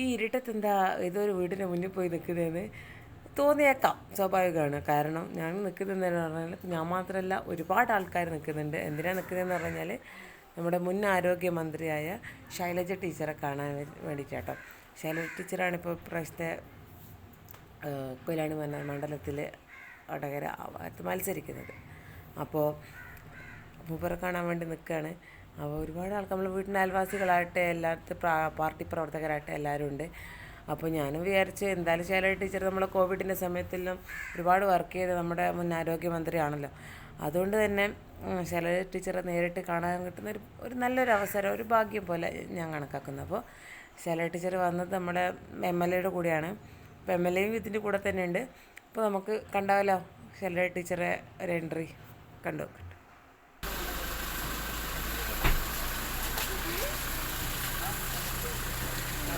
ഈ ഇരുട്ടത്ത് എന്താ ഏതൊരു വീടിന്റെ മുന്നിൽ പോയി നിൽക്കുന്നതെന്ന് തോന്നിയേക്കാം സ്വാഭാവികമാണ്. കാരണം ഞാൻ നിൽക്കുന്നതെന്ന് പറഞ്ഞാൽ ഞാൻ മാത്രമല്ല ഒരുപാട് ആൾക്കാർ നിൽക്കുന്നുണ്ട്. എന്തിനാണ് നിൽക്കുന്നതെന്ന് പറഞ്ഞാൽ നമ്മുടെ മുൻ ആരോഗ്യമന്ത്രിയായ ശൈലജ ടീച്ചറെ കാണാൻ വേണ്ടിയിട്ടാട്ടോ. ശൈലജ ടീച്ചറാണ് ഇപ്പോൾ ഇപ്രാവശ്യത്തെ ഏഹ് കൊയിലാണി മണ്ഡലത്തിൽ വടകര മത്സരിക്കുന്നത്. അപ്പോൾ മൂപ്പറെ കാണാൻ വേണ്ടി നിൽക്കുകയാണ്. അപ്പോൾ ഒരുപാട് ആൾക്കാർ നമ്മൾ വീട്ടിന്റെ അയൽവാസികളാകട്ടെ എല്ലായിടത്തും പാർട്ടി പ്രവർത്തകരായിട്ട് എല്ലാവരും ഉണ്ട്. അപ്പോൾ ഞാനും വിചാരിച്ച് എന്തായാലും ശൈല ടീച്ചർ നമ്മൾ കോവിഡിന്റെ സമയത്തെല്ലാം ഒരുപാട് വർക്ക് ചെയ്ത് നമ്മുടെ മുൻ ആരോഗ്യമന്ത്രിയാണല്ലോ. അതുകൊണ്ട് തന്നെ ശൈല ടീച്ചറെ നേരിട്ട് കാണാൻ കിട്ടുന്ന ഒരു ഒരു നല്ലൊരു അവസരം ഒരു ഭാഗ്യം പോലെ ഞാൻ കണക്കാക്കുന്നു. അപ്പോൾ ശൈലജ ടീച്ചർ വന്നത് നമ്മുടെ എം എൽ എയുടെ കൂടെയാണ്. അപ്പോൾ എം എൽ എയും ഇതിന്റെ കൂടെ തന്നെ ഉണ്ട് അപ്പോൾ നമുക്ക് കണ്ടാവല്ലോ ശൈലജ ടീച്ചറെ ഒരു എൻട്രി കണ്ടു.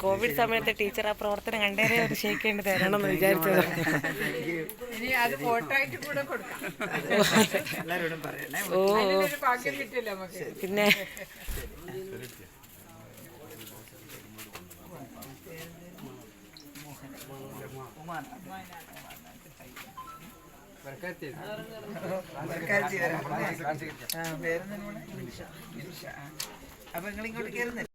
കോവിഡ് സമയത്ത് ടീച്ചർ ആ പ്രവർത്തനം കണ്ടേരെ ഒരു ക്ഷയിക്കേണ്ടി തരണം എന്ന് വിചാരിച്ചത്. പിന്നെ. ഇനി അപ്പൊ നിങ്ങൾ ഇങ്ങോട്ട് കയറുന്നില്ല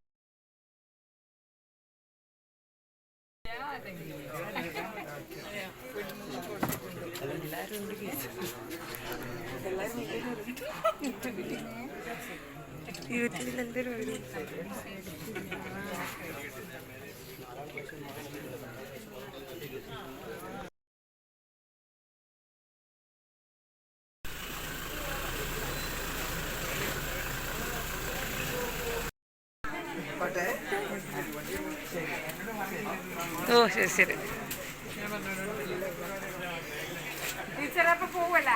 യൂട്യൂബിൽ എന്തൊരു ഓ ശരി ശരി. ടീച്ചർ അപ്പൊ പോവല്ല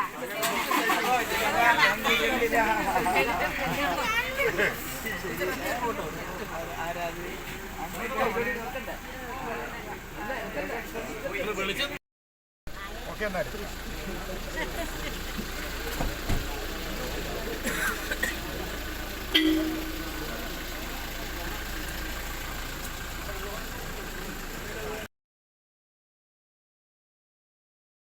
ആ